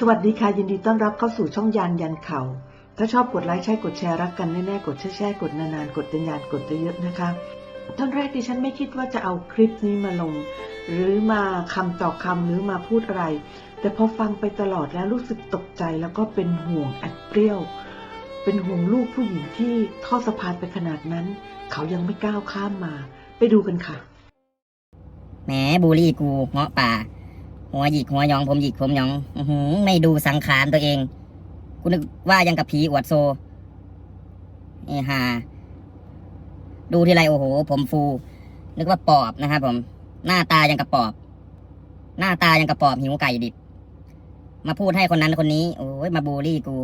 สวัสดีค่ะยินดีต้อนรับเข้าสู่ช่องยานยันเขาถ้าชอบกดไลค์ใช่กดแชร์รักกันแน่ๆกดแชร์แชร์กดนานๆกดเป็นยานกดเยอะๆนะคะตอนแรกดิฉันไม่คิดว่าจะเอาคลิปนี้มาลง หรือมาคำต่อคำหรือมาพูดอะไร แต่พอฟังไปตลอดแล้วรู้สึกตกใจแล้วก็เป็นห่วงแอดเปรี้ยว เป็นห่วงลูกผู้หญิงที่ทอสะพานไปขนาดนั้น เขายังไม่ก้าวข้ามมา ไปดูกันค่ะแหมบูลลี่กูเงาะป่า หัวหยิกหัวยองผมหยิกผมยองอื้อหือไม่ดูสังขารตัวเองกูนึกว่ายังกับผีอวดโซเอฮาดูทีไรโอ้โห ผมฟู นึกว่าปอบนะครับผม หน้าตายังกับปอบ หน้าตายังกับปอบหิวไก่ดิบ มาพูดให้คนนั้นคนนี้ โอ้ยมาบูลลี่กู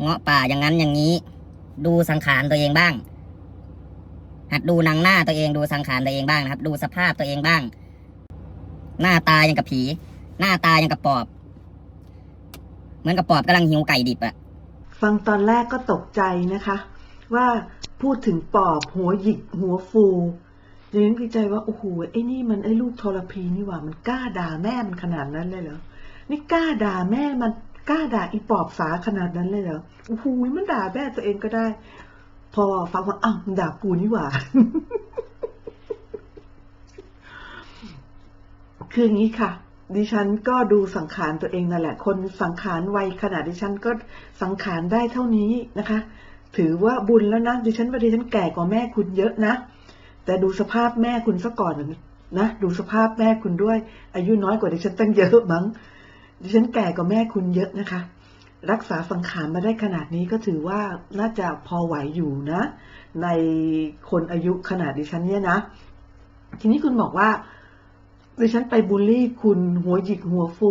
เงาะป่าอย่างนั้นอย่างนี้ ดูสังขารตัวเองบ้าง หัดดูหนังหน้าตัวเองดูสังขารตัวเองบ้างนะครับ ดูสภาพตัวเองบ้าง หน้าตายังกับผี หน้าตายังกับปอบ เหมือนกับปอบกำลังหิวไก่ดิบอะฟังตอนแรกก็ตกใจนะคะ ว่าพูดถึงปอบหัวหยิกหัวฟูดิฉันคิดใจว่าโอ้โหไอ้นี่มันไอ้ลูกทรพีนี่หว่ามันกล้าด่าแม่มันขนาดนั้นเลยเหรอนี่กล้าด่าแม่มันกล้าด่าอีปอบสาขนาดนั้นเลยเหรอโอ้โหมันด่าแม่ตัวเองก็ได้ พอฟังว่าอ้าวมันด่ากูนี่หว่า คืออย่างนี้ค่ะ ดิฉันก็ดูสังขารตัวเองนั่นแหละ คนสังขารวัยขนาดดิฉันก็สังขารได้เท่านี้นะคะ ถือว่าบุญแล้วนะ ดิฉันว่าดิฉันแก่กว่าแม่คุณเยอะนะ แต่ดูสภาพแม่คุณซะก่อนนะ ดูสภาพแม่คุณด้วย อายุน้อยกว่าดิฉันตั้งเยอะมั้ง ดิฉันแก่กว่าแม่คุณเยอะนะคะ รักษาสังขารมาได้ขนาดนี้ก็ถือว่าน่าจะพอไหวอยู่นะ ในคนอายุขนาดดิฉันเนี่ยนะ ทีนี้คุณบอกว่า ดิฉันไปบูลลี่คุณหัวหยิกหัวฟู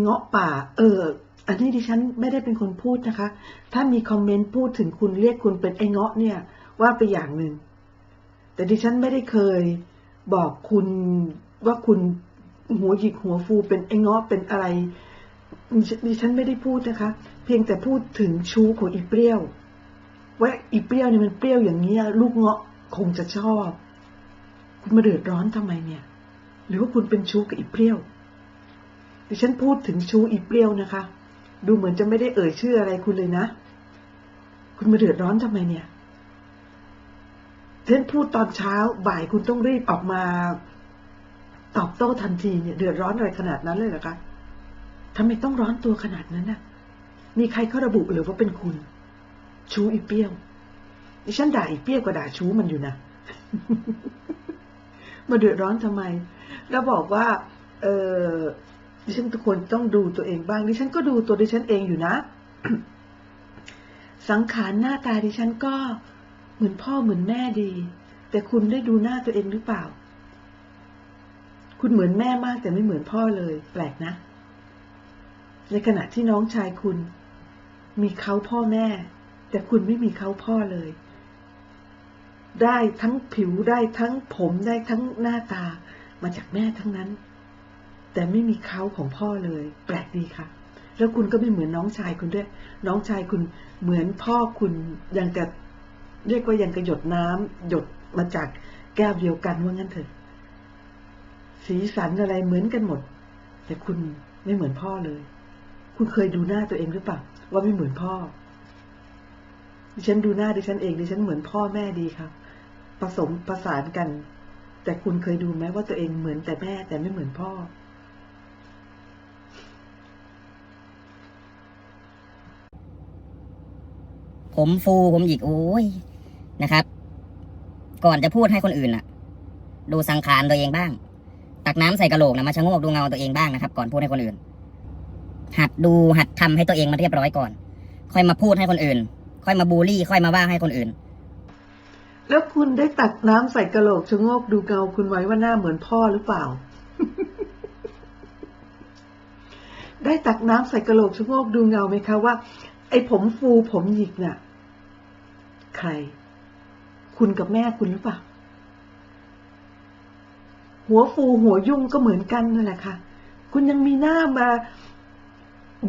เงาะป่า เออ อันนี้ดิฉันไม่ได้เป็นคนพูดนะคะ ถ้ามีคอมเมนต์พูดถึงคุณเรียกคุณเป็นไอ้เงาะเนี่ย ว่าไปอย่างหนึ่ง แต่ดิฉันไม่ได้เคยบอกคุณว่าคุณหัวหยิกหัวฟูเป็นไอ้เงาะเป็นอะไรดิฉันไม่ได้พูดนะคะ เพียงแต่พูดถึงชู้ของอีเปรี้ยวว่าอีเปรี้ยวเนี่ยมันเปรี้ยวอย่างนี้ยลูกเงาะคงจะชอบ คุณมาเดือดร้อนทำไมเนี่ย หรือว่าคุณเป็นชู้กับอีเปรี้ยวดิฉันพูดถึงชู้อีเปรี้ยวนะคะ ดูเหมือนจะไม่ได้เอ่ยชื่ออะไรคุณเลยนะ คุณมาเดือดร้อนทำไมเนี่ยฉันพูดตอนเช้าบ่ายคุณต้องรีบออกมา ตอบโต้ทันทีเนี่ยเดือดร้อนอะไรขนาดนั้นเลยเหรอคะทำไมต้องร้อนตัวขนาดนั้นน่ะ มีใครเขาระบุหรือว่าเป็นคุณ ชู้อีเปรี้ยวดิฉันด่าอีเปรี้ยวก็ด่าชู้มันอยู่นะ มาเดือดร้อนทำไม แล้วบอกว่า เออดิฉันทุกคนต้องดูตัวเองบ้าง ดิฉันก็ดูตัวดิฉันเองอยู่นะ สังขารหน้าตาดิฉันก็เหมือนพ่อเหมือนแม่ดี แต่คุณได้ดูหน้าตัวเองหรือเปล่า คุณเหมือนแม่มากแต่ไม่เหมือนพ่อเลย แปลกนะ ในขณะที่น้องชายคุณ มีเขาพ่อแม่ แต่คุณไม่มีเขาพ่อเลย ได้ทั้งผิวได้ทั้งผมได้ทั้งหน้าตา มาจากแม่ทั้งนั้น แต่ไม่มีเขาของพ่อเลย แปลกดีค่ะ แล้วคุณก็ไม่เหมือนน้องชายคุณด้วย น้องชายคุณเหมือนพ่อคุณยังกับเรียกว่ายังกระหยดน้ำหยดมาจากแก้วเดียวกันว่างั้นเถอะ สีสันอะไรเหมือนกันหมด แต่คุณไม่เหมือนพ่อเลย คุณเคยดูหน้าตัวเองหรือเปล่าว่าไม่เหมือนพ่อ ดิฉันดูหน้าดิฉันเองดิฉันเหมือนพ่อแม่ดีครับผสมประสานกัน แต่คุณเคยดูไหมว่าตัวเองเหมือนแต่แม่แต่ไม่เหมือนพ่อ ผมฟูผมหยิกโอ้ยนะครับ ก่อนจะพูดให้คนอื่นน่ะ ดูสังขารตัวเองบ้าง ตักน้ำใส่กระโหลกนะมาชะโงกดูเงาตัวเองบ้างนะครับ ก่อนพูดให้คนอื่น หัดดูหัดทำให้ตัวเองมาเรียบร้อยก่อน ค่อยมาพูดให้คนอื่น ค่อยมาบูลลี่ ค่อยมาว่าให้คนอื่น แล้วคุณได้ตักน้ำใส่กระโหลกชะโงกดูเงาคุณไว้ว่าหน้าเหมือนพ่อหรือเปล่า ได้ตักน้ำใส่กระโหลกชะโงกดูเงาไหมคะว่า ไอ้ผมฟูผมหยิกน่ะ ใคร คุณกับแม่คุณหรือเปล่า หัวฟูหัวยุ่งก็เหมือนกันนั่นแหละค่ะ คุณยังมีหน้ามา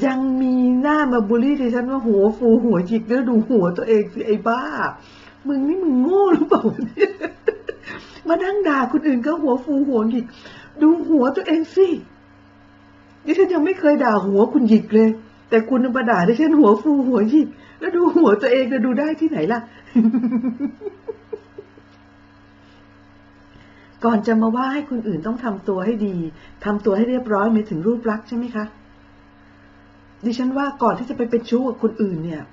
ยังมีหน้ามาบูลลี่ดิฉันว่าหัวฟูหัวหยิกแล้วดูหัวตัวเองสิไอ้บ้า มึงนี่มึงโง่หรือเปล่าเนี่ยมานั่งด่าคนอื่นก็หัวฟูหัวหยิก ดูหัวตัวเองสิดิฉันยังไม่เคยด่าหัวคุณหยิกเลย แต่คุณมาด่าดิฉันหัวฟูหัวหยิก แล้วดูหัวตัวเองจะดูได้ที่ไหนล่ะ ก่อนจะมาว่าให้คนอื่นต้องทำตัวให้ดีทำตัวให้เรียบร้อยม่ถึงรูปลักษณ์ใช่ไหมคะ ดิฉันว่าก่อนที่จะไปเป็นชู้กับคนอื่นเนี่ย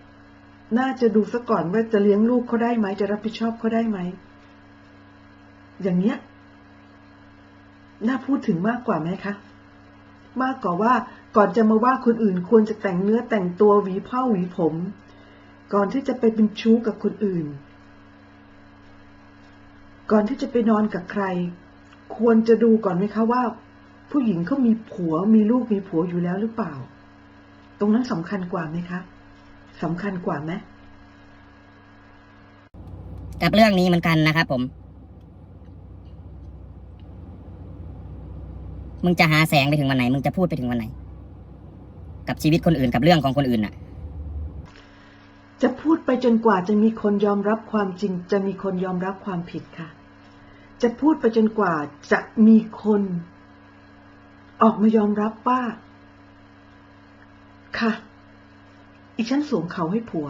น่าจะดูซะก่อนว่าจะเลี้ยงลูกเขาได้ไหมจะรับผิดชอบเขาได้ไหม อย่างเนี้ย น่าพูดถึงมากกว่าไหมคะ มากกว่าว่าก่อนจะมาว่าคนอื่นควรจะแต่งเนื้อแต่งตัวหวีผ้าหวีผม ก่อนที่จะไปเป็นชู้กับคนอื่น ก่อนที่จะไปนอนกับใคร ควรจะดูก่อนไหมคะว่า ผู้หญิงเขามีผัวมีลูกมีผัวอยู่แล้วหรือเปล่า ตรงนั้นสำคัญกว่าไหมคะสำคัญกว่าไหมกับเรื่องนี้เหมือนกันนะครับผม มึงจะหาแสงไปถึงวันไหน มึงจะพูดไปถึงวันไหน กับชีวิตคนอื่นกับเรื่องของคนอื่นน่ะ จะพูดไปจนกว่าจะมีคนยอมรับความจริง จะมีคนยอมรับความผิดค่ะ จะพูดไปจนกว่าจะมีคน ออกมายอมรับว่า ค่ะ อีฉันสวมเขาให้ผัว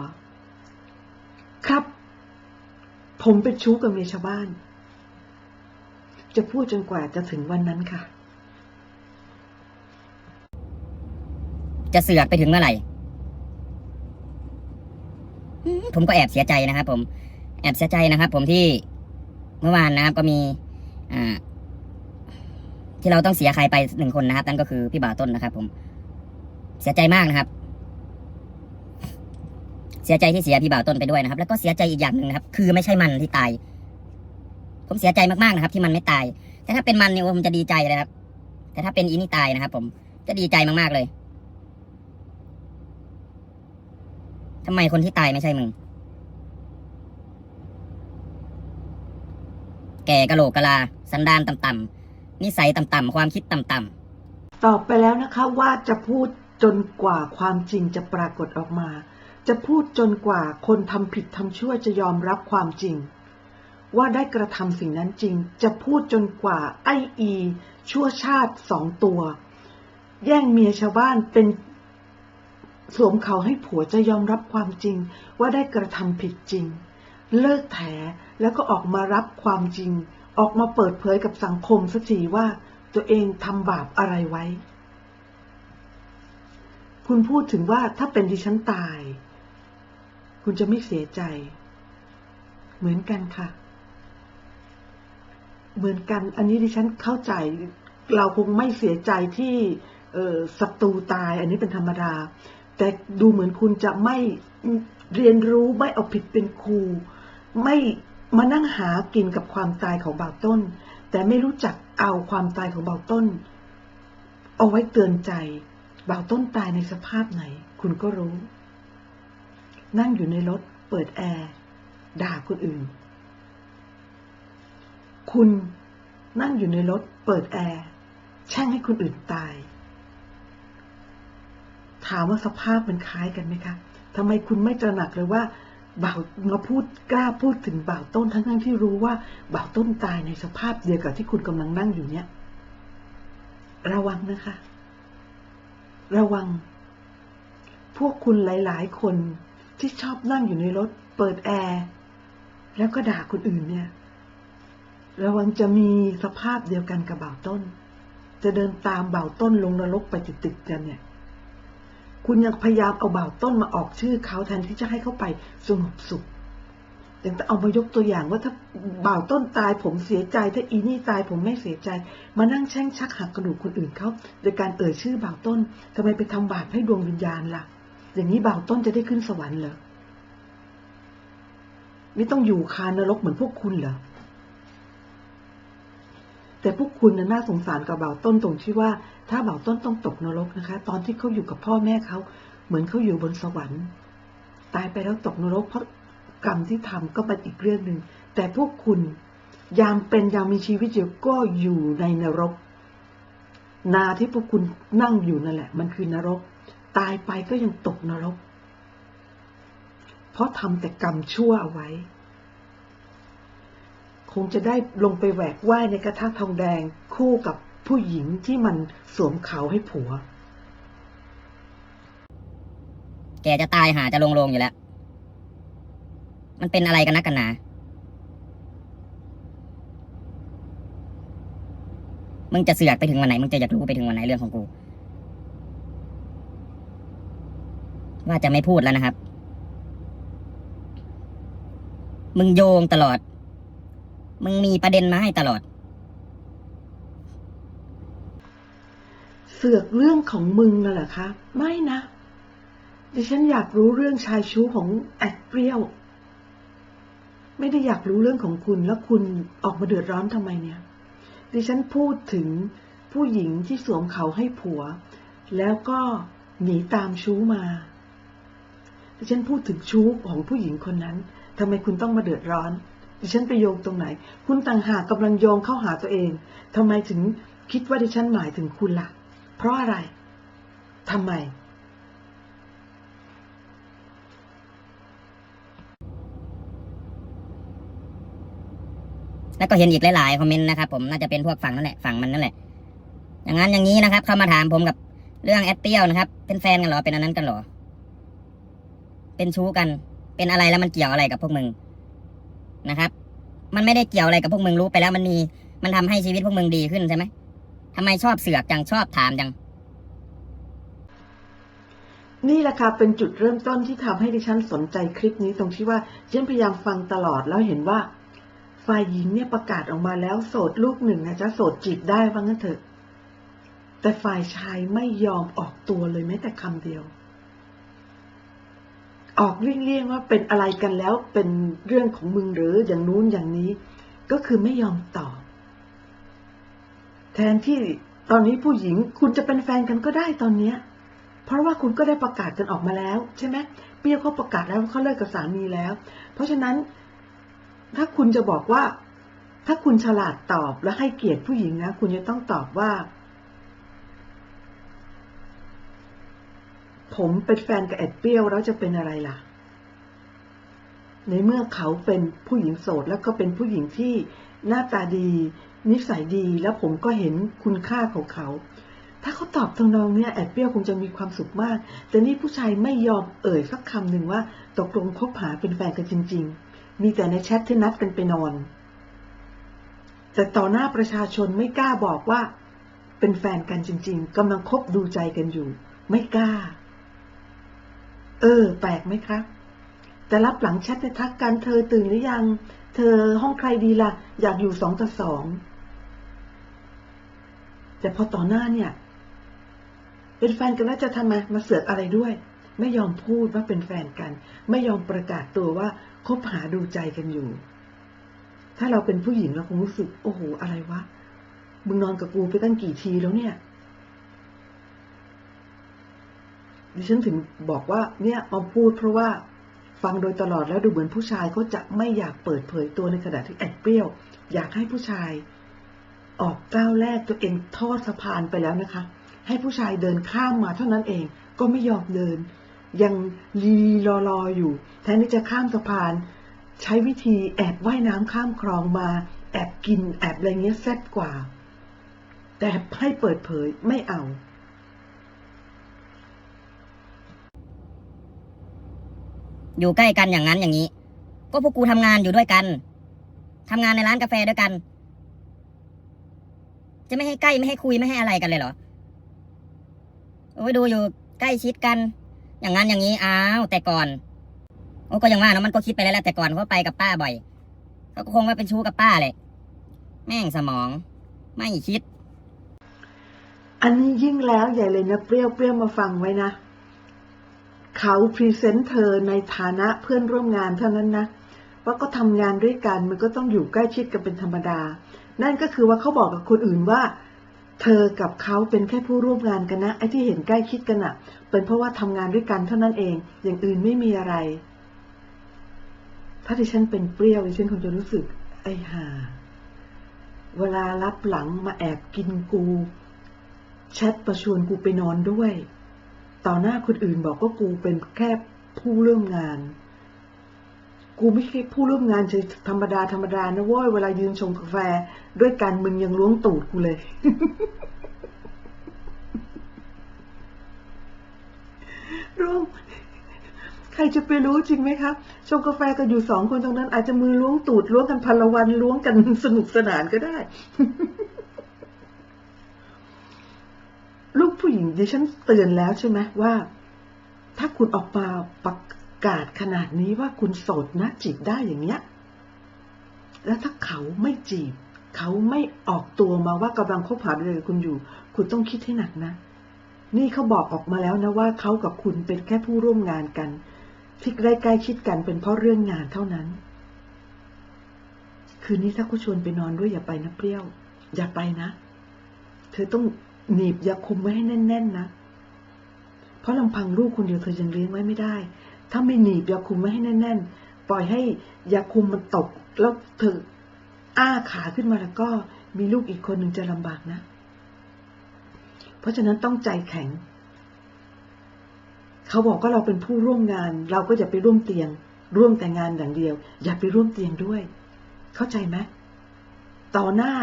ครับ ผมเป็นชู้กับเมียชาวบ้าน จะพูดจนกว่าจะถึงวันนั้นค่ะ จะเสือกไปถึงเมื่อไหร่อืมผมก็แอบเสียใจนะครับผม แอบเสียใจนะครับผมที่เมื่อวานนะครับก็มี อ่า ที่เราต้องเสียใครไปหนึ่งคนนะครับนั่นก็คือพี่บ่าวต้นนะครับผม เสียใจมากนะครับ เสียใจที่เสียพี่บ่าวต้นไปด้วยนะครับ แล้วก็เสียใจอีกอย่างหนึ่งนะครับ คือไม่ใช่มันที่ตาย ผมเสียใจมากๆนะครับ ที่มันไม่ตาย แต่ถ้าเป็นมันเนี่ยผมจะดีใจเลยครับ แต่ถ้าเป็นอีนี่ตายนะครับ ผมจะดีใจมากๆเลยทำไมคนที่ตายไม่ใช่มึง แก่กะโหลกกะลา สันดานต่ำๆนิสัยต่ำๆความคิดต่ำตอบไปแล้วนะคะว่าจะพูด จนกว่าความจริงจะปรากฏออกมา จะพูดจนกว่าคนทำผิดทำชั่วจะยอมรับความจริง ว่าได้กระทำสิ่งนั้นจริง จะพูดจนกว่าไออี ชั่วชาติสองตัว แย่งเมียชาวบ้านเป็นสวมเขาให้ผัวจะยอมรับความจริง ว่าได้กระทำผิดจริง เลิกแถแล้วก็ออกมารับความจริง ออกมาเปิดเผยกับสังคมสักทีว่า ตัวเองทำบาปอะไรไว้ คุณพูดถึงว่าถ้าเป็นดิฉันตาย คุณจะไม่เสียใจ เหมือนกันค่ะ เหมือนกัน อันนี้ดิฉันเข้าใจ เราคงไม่เสียใจที่ศัตรูตาย อันนี้เป็นธรรมดา แต่ดูเหมือนคุณจะไม่เรียนรู้ไม่เอาผิดเป็นครู ไม่มานั่งหากินกับความตายของบ่าวต้น แต่ไม่รู้จักเอาความตายของบ่าวต้น เอาไว้เตือนใจ บ่าวต้นตายในสภาพไหน คุณก็รู้ นั่งอยู่ในรถ เปิดแอร์ ด่าคนอื่น คุณนั่งอยู่ในรถ เปิดแอร์แช่งให้คนอื่นตาย ถามว่าสภาพมันคล้ายกันไหมคะทำไมคุณไม่ตระหนักเลยว่าบ่าวมาพูดกล้าพูดถึงบ่าวต้นทั้งๆที่รู้ว่าบ่าวต้นตายในสภาพเดียวกับที่คุณกำลังนั่งอยู่เนี่ย ระวังนะคะ ระวัง พวกคุณหลาย ๆ คนที่ชอบนั่งอยู่ในรถ เปิดแอร์ แล้วก็ด่าคนอื่นเนี่ย ระวังจะมีสภาพเดียวกันกับบ่าวต้น จะเดินตามบ่าวต้นลงนรกไปติดๆกันเนี่ย คุณยังพยายามเอาบ่าวต้นมาออกชื่อเขาแทนที่จะให้เขาไปสงบสุข แต่างเอามายกตัวอย่างว่าถ้าบ่าวต้นตายผมเสียใจ ถ้าอีนี่ตายผมไม่เสียใจ มานั่งแช่งชักหักกระดูกคนอื่นเขาโดยการเอ่ยชื่อบ่าวต้นทำไมไปทำบาปให้ดวงวิญญาณล่ะ อย่างนี้บ่าวต้นจะได้ขึ้นสวรรค์เหรอไม่ต้องอยู่คานรกเหมือนพวกคุณเหรอแต่พวกคุณน่ะน่าสงสารกับบ่าวต้นตรงที่ว่า ถ้าบ่าวต้นต้องตกนรกนะคะ ตอนที่เขาอยู่กับพ่อแม่เขาเหมือนเขาอยู่บนสวรรค์ ตายไปแล้วตกนรกเพราะ กรรมที่ทำก็เป็นอีกเรื่องหนึ่ง แต่พวกคุณยามเป็นยามมีชีวิตอยู่ก็อยู่ในนรก นาที่พวกคุณนั่งอยู่นั่นแหละ มันคือนรก ตายไปก็ยังตกนรก เพราะทำแต่กรรมชั่วเอาไว้ คงจะได้ลงไปแหวกว่ายในกระทะทองแดงคู่กับผู้หญิงที่มันสวมเขาให้ผัว แกจะตายหาจะลงลงอยู่แล้ว มันเป็นอะไรกันนักกันนามึงจะเสือกไปถึงวันไหน มึงจะอยากรู้ไปถึงวันไหนเรื่องของกู ว่าจะไม่พูดแล้วนะครับ มึงโยงตลอด มึงมีประเด็นมาให้ตลอด เสือกเรื่องของมึงน่ะเหรอคะ ไม่นะดิฉันอยากรู้เรื่องชายชู้ของแอดเปรี้ยว ไม่ได้อยากรู้เรื่องของคุณ แล้วคุณออกมาเดือดร้อนทำไมเนี่ย ดิฉันพูดถึงผู้หญิงที่สวมเขาให้ผัว แล้วก็หนีตามชู้มา ดิฉันพูดถึงชู้ของผู้หญิงคนนั้นทำไมคุณต้องมาเดือดร้อน ดิฉันไปโยงตรงไหน คุณต่างหากกำลังโยงเข้าหาตัวเองทำไมถึงคิดว่าดิฉันหมายถึงคุณล่ะ เพราะอะไรทำไม แล้วก็เห็นอีกหลายๆคอมเมนต์นะครับผมน่าจะเป็นพวกฝั่งนั่นแหละฝั่งมันนั่นแหละ อย่างนั้นอย่างนี้นะครับ เข้ามาถามผมกับเรื่องแอดเปี้ยวนะครับ เป็นแฟนกันหรอเป็นอันนั้นกันหรอ เป็นชู้กัน เป็นอะไรแล้วมันเกี่ยวอะไรกับพวกมึงนะครับ มันไม่ได้เกี่ยวอะไรกับพวกมึงรู้ไปแล้วมันมีมันทำให้ชีวิตพวกมึงดีขึ้นใช่ไหมทำไมชอบเสือกจังชอบถามจังนี่แหละค่ะเป็นจุดเริ่มต้นที่ทำให้ดิฉันสนใจคลิปนี้ตรงที่ว่าดิฉันพยายามฟังตลอดแล้วเห็นว่า ฝ่ายหญิงเนี่ยประกาศออกมาแล้วโสดลูกหนึ่งนะจะโสดจีบได้ว่างั้นเถอะ แต่ฝ่ายชายไม่ยอมออกตัวเลยแม้แต่คำเดียว ออกเลี่ยงๆว่าเป็นอะไรกันแล้วเป็นเรื่องของมึงหรืออย่างนู้นอย่างนี้ ก็คือไม่ยอมตอบ แทนที่ตอนนี้ผู้หญิงคุณจะเป็นแฟนกันก็ได้ตอนเนี้ยเพราะว่าคุณก็ได้ประกาศกันออกมาแล้ว ใช่ไหมเปี้ยวเขาประกาศแล้วเขาเลิกกับสามีแล้ว เพราะฉะนั้น ถ้าคุณจะบอกว่า ถ้าคุณฉลาดตอบและให้เกียรติผู้หญิงนะ คุณจะต้องตอบว่า ผมเป็นแฟนกับแอดเปี้ยวแล้วจะเป็นอะไรล่ะ ในเมื่อเขาเป็นผู้หญิงโสดแล้วก็เป็นผู้หญิงที่หน้าตาดี นิสัยดีแล้วผมก็เห็นคุณค่าของเขา ถ้าเขาตอบทำนองเนี้ยแอดเปี้ยวคงจะมีความสุขมาก แต่นี่ผู้ชายไม่ยอมเอ่ยสักคำหนึ่งว่า ตกลงคบหาเป็นแฟนกันจริง ๆ มีแต่ในแชทที่นัดกันไปนอน แต่ต่อหน้าประชาชนไม่กล้าบอกว่า เป็นแฟนกันจริง ๆกำลังคบดูใจกันอยู่ ไม่กล้า เออ แปลกไหมครับ แต่รับหลังแชทเนี่ยทักกันเธอตื่นหรือยัง เธอห้องใครดีล่ะ อยากอยู่สองต่อสอง แต่พอต่อหน้าเนี่ย เป็นแฟนกันแล้วจะทำไมมาเสือกอะไรด้วย ไม่ยอมพูดว่าเป็นแฟนกัน ไม่ยอมประกาศตัวว่าคบหาดูใจกันอยู่ ถ้าเราเป็นผู้หญิงเราคงรู้สึก โอ้โห อะไรวะ มึงนอนกับกูไปตั้งกี่ทีแล้วเนี่ย ดิฉันถึงบอกว่า เนี่ยมาพูดเพราะว่าฟังโดยตลอดแล้วดูเหมือนผู้ชายเขาจะไม่อยากเปิดเผยตัวในขณะที่แอดเปรี้ยว อยากให้ผู้ชาย ออกก้าวแรกตัวเองทอดสะพานไปแล้วนะคะ ให้ผู้ชายเดินข้ามมาเท่านั้นเองก็ไม่ยอมเดิน ยังลีรอรออยู่ แทนที่จะข้ามสะพาน ใช้วิธีแอบว่ายน้ำข้ามคลองมา แอบกินแอบอะไรเงี้ยแซ่บกว่า แต่ให้เปิดเผยไม่เอาอยู่ใกล้กันอย่างนั้นอย่างนี้ ก็พวกกูทำงานอยู่ด้วยกันทำงานในร้านกาแฟด้วยกัน จะไม่ให้ใกล้ไม่ให้คุยไม่ให้อะไรกันเลยเหรอ โอ้ยดูอยู่ใกล้ชิดกัน อย่างนั้นอย่างนี้อ้าวแต่ก่อนโอ้ก็ยังว่าเนอะมันก็คิดไปแล้วแหละแต่ก่อนเขาไปกับป้าบ่อยเขาก็คงว่าเป็นชู้กับป้าเลยแม่งสมอง ไม่คิด อันนี้ยิ่งแล้วใหญ่เลยนะเปรี้ยวเปรี้ยวมาฟังไว้นะเขาพรีเซนต์เธอในฐานะเพื่อนร่วมงานเท่านั้นนะว่าก็ทำงานด้วยกันมันก็ต้องอยู่ใกล้ชิดกันเป็นธรรมดา นั่นก็คือว่าเขาบอกกับคนอื่นว่า เธอกับเขาเป็นแค่ผู้ร่วมงานกันนะ ไอ้ที่เห็นใกล้ชิดกันอะ่ะเป็นเพราะว่าทำงานด้วยกันเท่านั้นเอง อย่างอื่นไม่มีอะไร ถ้าดิฉันเป็นเปรี้ยวดิฉันคงจะรู้สึก ไอ้ห่า เวลารับหลังมาแอบกินกูแชทประชวนกูไปนอนด้วย ต่อหน้าคนอื่นบอกว่ากูเป็นแค่ผู้ร่วมงาน กูไม่ใช่ผู้ร่วมงานเฉยธรรมดาธรรมดานะว้ยเวลายืนชงกาแฟ ด้วยกันมึงยังล้วงตูดกูเลยร่วมรจะไปรู้จริงไหมครับชงกาแฟกันอยู่สองคนตรงนั้น อาจจะมือล้วงตูดล้วงกันพันลวันล้วงกันสนุกสนานก็ได้ ลูกผู้หญิงดิฉันเตือนแล้วใช่ไหมว่า ถ้าคุณออกมาประ กาศขนาดนี้ว่าคุณโสดนะจีบได้อย่างเนี้ย แล้วถ้าเขาไม่จีบ เขาไม่ออกตัวมาว่ากำลังคบหาดูใจกับคุณอยู่ คุณต้องคิดให้หนักนะ นี่เขาบอกออกมาแล้วนะว่าเขากับคุณเป็นแค่ผู้ร่วมงานกัน ที่ใกล้ๆชิดกันเป็นเพราะเรื่องงานเท่านั้น คืนนี้ถ้าเขาชวนไปนอนด้วยอย่าไปนะเปรี้ยว อย่าไปนะ เธอต้องหนีบยาคุมไว้ให้แน่น ๆนะเพราะลำพังลูกคนเดียวเธอยังเลี้ยงไว้ไม่ได้ ถ้าไม่หนีบยาคุมไว้ให้แน่น ๆ ปล่อยให้ยาคุมมันตก แล้วเธออ้าขาขึ้นมาแล้วก็มีลูกอีกคนหนึ่งจะลำบากนะ เพราะฉะนั้นต้องใจแข็ง เขาบอกว่าเราเป็นผู้ร่วมงาน เราก็อย่าไปร่วมเตียง ร่วมแต่งานอย่างเดียว อย่าไปร่วมเตียงด้วย เข้าใจไหมต่อหน้า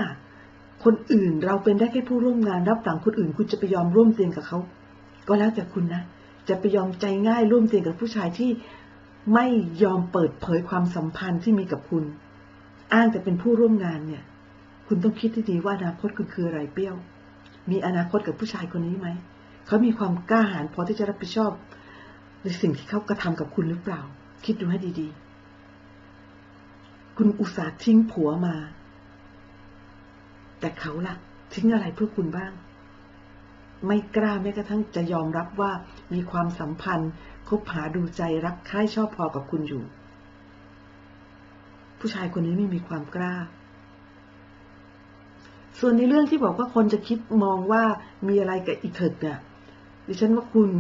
คนอื่นเราเป็นได้แค่ผู้ร่วมงานรับหลังคนอื่น คุณจะไปยอมร่วมเตียงกับเขา ก็แล้วแต่คุณนะ จะไปยอมใจง่ายร่วมเตียงกับผู้ชายที่ไม่ยอมเปิดเผยความสัมพันธ์ที่มีกับคุณ อ้างแต่เป็นผู้ร่วมงานเนี่ย คุณต้องคิดให้ดีว่าอนาคตคุณคืออะไรเปรี้ยว มีอนาคตกับผู้ชายคนนี้ไหม เขามีความกล้าหาญพอที่จะรับผิดชอบ ในสิ่งที่เขากระทำกับคุณหรือเปล่า คิดดูให้ดีๆ คุณอุตส่าห์ทิ้งผัวมา แต่เขาล่ะ ทิ้งอะไรเพื่อคุณบ้าง ไม่กล้าแม้กระทั่งจะยอมรับว่ามีความสัมพันธ์ คบหาดูใจรักใคร่ชอบพอกับคุณอยู่ ผู้ชายคนนี้ไม่มีความกล้า ส่วนในเรื่องที่บอกว่าคนจะคิดมองว่ามีอะไรกับอีเถิดเนี่ยดิฉันว่าคุณ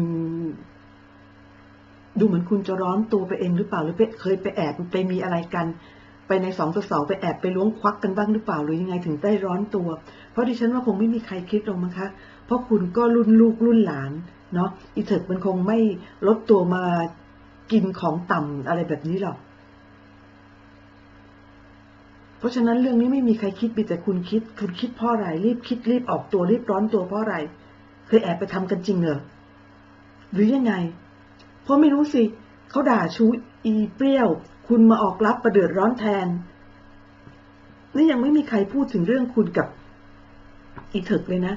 ดูเหมือนคุณจะร้อนตัวไปเองหรือเปล่าหรือไปเคยไปแอบไปมีอะไรกันไปในสองต่อสองไปแอบไปล้วงควักกันบ้างหรือเปล่าหรือยังไงถึงได้ร้อนตัว เพราะดิฉันว่าคงไม่มีใครคิดหรอกมั้งคะ เพราะคุณก็รุ่นลูกรุ่นหลานเนาะอีเถิดมันคงไม่ลดตัวมากินของต่ำอะไรแบบนี้หรอก เพราะฉะนั้นเรื่องนี้ไม่มีใครคิดมีแต่คุณคิด คุณคิดเพราะอะไรรีบคิดรีบออกตัวรีบร้อนตัวเพราะอะไรเคยแอบไปทำกันจริงเหรอหรือยังไง เพราะไม่รู้สิเขาด่าชูอีเปรี้ยว คุณมาออกรับประเดือดร้อนแทน นี่ยังไม่มีใครพูดถึงเรื่องคุณกับอีเถิกเลยนะ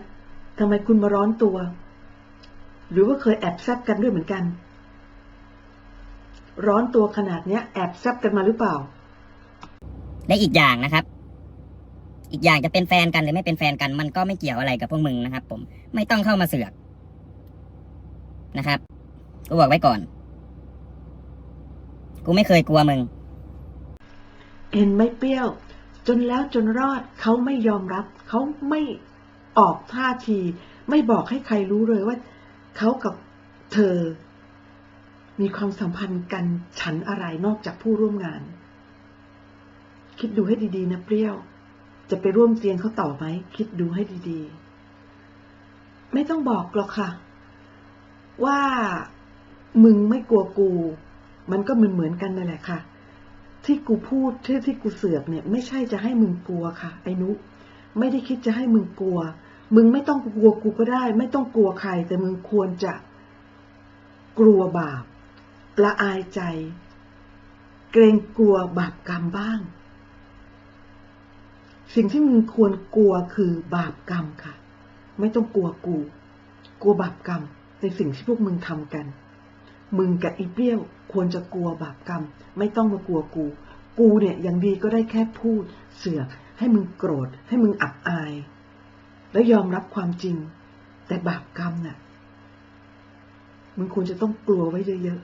ทำไมคุณมาร้อนตัว หรือว่าเคยแอบแซบกันด้วยเหมือนกัน ร้อนตัวขนาดเนี้ย แอบแซบกันมาหรือเปล่า และอีกอย่างนะครับ อีกอย่างจะเป็นแฟนกันหรือไม่เป็นแฟนกัน มันก็ไม่เกี่ยวอะไรกับพวกมึงนะครับ ผมไม่ต้องเข้ามาเสือกนะครับกูบอกไว้ก่อน กูไม่เคยกลัวมึง เห็นไหมเปรี้ยว จนแล้วจนรอดเขาไม่ยอมรับ เขาไม่ ออกท่าที ไม่บอกให้ใครรู้เลยว่าเขากับเธอ มีความสัมพันธ์กันฉันอะไรนอกจากผู้ร่วมงาน คิดดูให้ดีๆ นะเปรี้ยว จะไปร่วมเตียงเขาต่อไหม คิดดูให้ดีๆ ไม่ต้องบอกหรอกค่ะ ว่ามึงไม่กลัวกู มันก็เหมือนเหมือนๆกันนั่นแหละค่ะ ที่กูพูดที่ที่กูเสือกเนี่ย ไม่ใช่จะให้มึงกลัวค่ะ ไอ้นุ ไม่ได้คิดจะให้มึงกลัว มึงไม่ต้องกลัวกูก็ได้ ไม่ต้องกลัวใคร แต่มึงควรจะกลัวบาปละอายใจ เกรงกลัวบาปกรรมบ้าง สิ่งที่มึงควรกลัวคือบาปกรรมค่ะ ไม่ต้องกลัวกู กลัวบาปกรรมในสิ่งที่พวกมึงทำกัน มึงกับอีเปรี้ยวควรจะกลัวบาปกรรม ไม่ต้องมากลัวกู กูเนี่ยอย่างดีก็ได้แค่พูดเสือกให้มึงโกรธให้มึงอับอาย และยอมรับความจริง แต่บาปกรรมน่ะ มันควรจะต้องกลัวไว้เยอะ